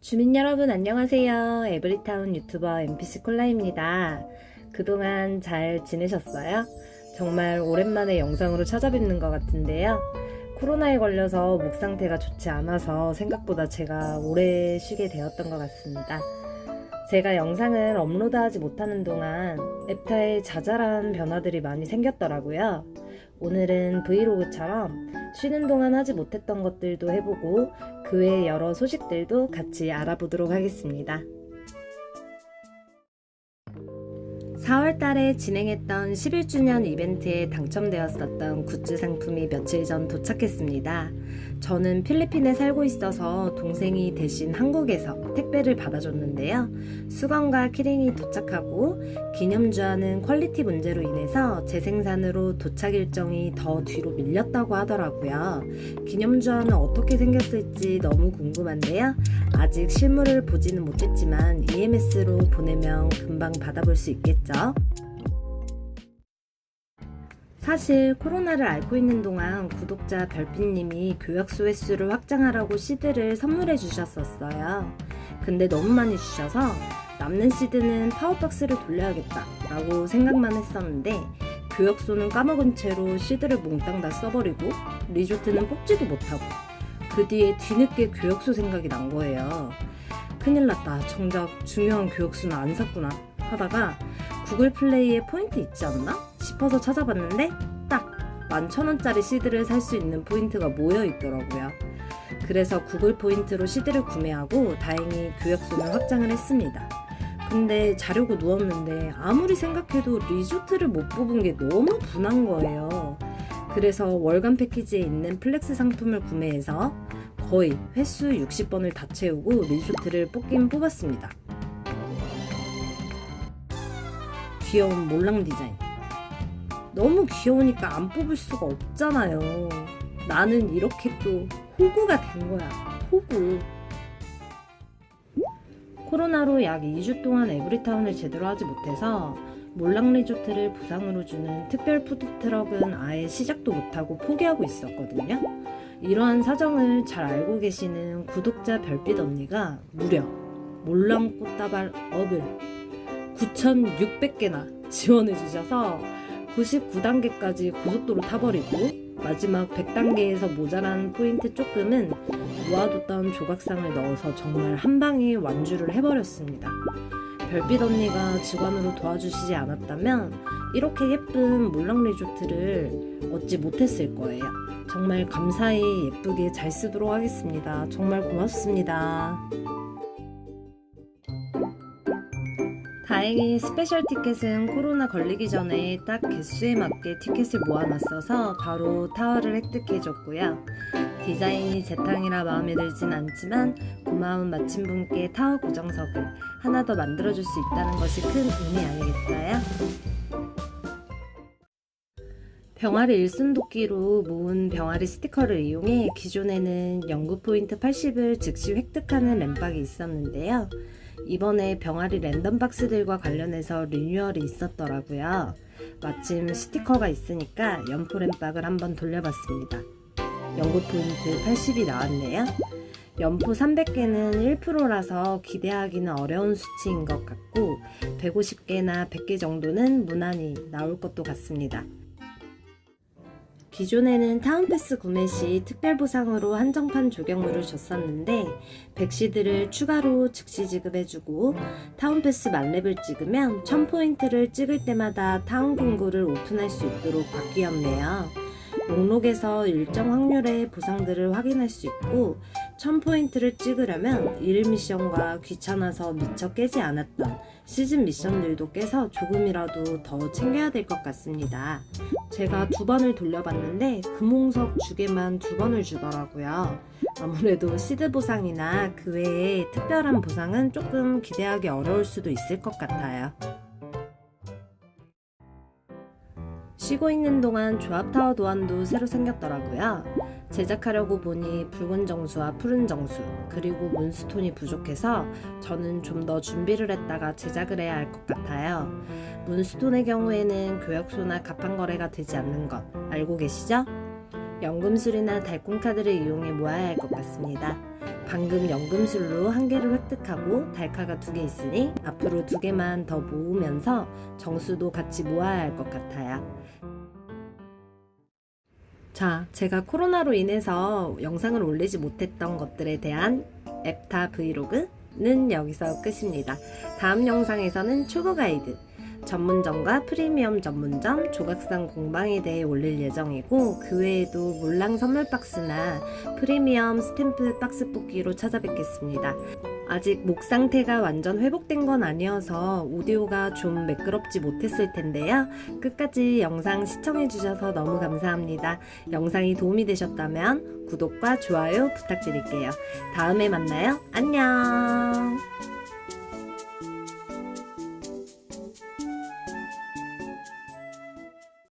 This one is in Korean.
주민 여러분 안녕하세요. 에브리타운 유튜버 MPC 콜라입니다. 그동안 잘 지내셨어요? 정말 오랜만에 영상으로 찾아뵙는 것 같은데요. 코로나에 걸려서 목 상태가 좋지 않아서 생각보다 제가 오래 쉬게 되었던 것 같습니다. 제가 영상을 업로드하지 못하는 동안 앱타에 자잘한 변화들이 많이 생겼더라고요. 오늘은 브이로그처럼 쉬는 동안 하지 못했던 것들도 해보고 그 외 여러 소식들도 같이 알아보도록 하겠습니다. 4월 달에 진행했던 11주년 이벤트에 당첨되었었던 굿즈 상품이 며칠 전 도착했습니다. 저는 필리핀에 살고 있어서 동생이 대신 한국에서 택배를 받아줬는데요. 수건과 키링이 도착하고 기념주와는 퀄리티 문제로 인해서 재생산으로 도착 일정이 더 뒤로 밀렸다고 하더라고요. 기념주와는 어떻게 생겼을지 너무 궁금한데요. 아직 실물을 보지는 못했지만 EMS로 보내면 금방 받아볼 수 있겠죠. 사실 코로나를 앓고 있는 동안 구독자 별빛님이 교역소 횟수를 확장하라고 시드를 선물해 주셨었어요. 근데 너무 많이 주셔서 남는 시드는 파워박스를 돌려야겠다 라고 생각만 했었는데 교역소는 까먹은 채로 시드를 몽땅 다 써버리고 리조트는 뽑지도 못하고 그 뒤에 뒤늦게 교역소 생각이 난 거예요. 큰일 났다. 정작 중요한 교역수는 안 샀구나. 하다가 구글 플레이에 포인트 있지 않나? 싶어서 찾아봤는데 딱 11,000원짜리 시드를 살 수 있는 포인트가 모여 있더라고요. 그래서 구글 포인트로 시드를 구매하고 다행히 교역수는 확장을 했습니다. 근데 자려고 누웠는데 아무리 생각해도 리조트를 못 뽑은 게 너무 분한 거예요. 그래서 월간 패키지에 있는 플렉스 상품을 구매해서 거의 횟수 60번을 다 채우고 리조트를 뽑긴 뽑았습니다. 귀여운 몰랑 디자인. 너무 귀여우니까 안 뽑을 수가 없잖아요. 나는 이렇게 또 호구가 된 거야. 호구. 코로나로 약 2주 동안 에브리타운을 제대로 하지 못해서 몰랑 리조트를 부상으로 주는 특별 푸드트럭은 아예 시작도 못하고 포기하고 있었거든요. 이러한 사정을 잘 알고 계시는 구독자 별빛 언니가 무려 몰랑 꽃다발 업을 9,600개나 지원해 주셔서 99단계까지 고속도로 타버리고 마지막 100단계에서 모자란 포인트 조금은 모아뒀던 조각상을 넣어서 정말 한 방에 완주를 해버렸습니다. 별빛 언니가 직원으로 도와주시지 않았다면 이렇게 예쁜 몰랑 리조트를 얻지 못했을 거예요. 정말 감사히 예쁘게 잘 쓰도록 하겠습니다. 정말 고맙습니다. 다행히 스페셜 티켓은 코로나 걸리기 전에 딱 개수에 맞게 티켓을 모아놨어서 바로 타워를 획득해줬고요. 디자인이 제 탕이라 마음에 들진 않지만 고마운 마침분께 타워 고정석을 하나 더 만들어줄 수 있다는 것이 큰 의미 아니겠어요? 병아리 일순도끼로 모은 병아리 스티커를 이용해 기존에는 연구 포인트 80을 즉시 획득하는 램박이 있었는데요. 이번에 병아리 랜덤 박스들과 관련해서 리뉴얼이 있었더라고요. 마침 스티커가 있으니까 연포 램박을 한번 돌려봤습니다. 연구 포인트 80이 나왔네요. 연포 300개는 1%라서 기대하기는 어려운 수치인 것 같고 150개나 100개 정도는 무난히 나올 것도 같습니다. 기존에는 타운패스 구매 시 특별 보상으로 한정판 조경물을 줬었는데 백시드를 추가로 즉시 지급해주고 타운패스 만렙을 찍으면 1000포인트를 찍을 때마다 타운 금고를 오픈할 수 있도록 바뀌었네요. 목록에서 일정 확률의 보상들을 확인할 수 있고 1000포인트를 찍으려면 일일 미션과 귀찮아서 미처 깨지 않았던 시즌 미션들도 깨서 조금이라도 더 챙겨야 될 것 같습니다. 제가 두 번을 돌려봤는데 금홍석 주개만 두 번을 주더라고요. 아무래도 시드 보상이나 그 외에 특별한 보상은 조금 기대하기 어려울 수도 있을 것 같아요. 쉬고 있는 동안 조합 타워 도안도 새로 생겼더라고요. 제작하려고 보니 붉은 정수와 푸른 정수, 그리고 문스톤이 부족해서 저는 좀 더 준비를 했다가 제작을 해야 할 것 같아요. 문스톤의 경우에는 교역소나 갑판 거래가 되지 않는 것 알고 계시죠? 연금술이나 달콤카드를 이용해 모아야 할 것 같습니다. 방금 연금술로 한 개를 획득하고 달카가 두 개 있으니 앞으로 두 개만 더 모으면서 정수도 같이 모아야 할 것 같아요. 자, 제가 코로나로 인해서 영상을 올리지 못했던 것들에 대한 앱타 브이로그는 여기서 끝입니다. 다음 영상에서는 출고 가이드, 전문점과 프리미엄 전문점, 조각상 공방에 대해 올릴 예정이고 그 외에도 물랑 선물 박스나 프리미엄 스탬프 박스 뽑기로 찾아뵙겠습니다. 아직 목 상태가 완전 회복된 건 아니어서 오디오가 좀 매끄럽지 못했을 텐데요. 끝까지 영상 시청해주셔서 너무 감사합니다. 영상이 도움이 되셨다면 구독과 좋아요 부탁드릴게요. 다음에 만나요. 안녕!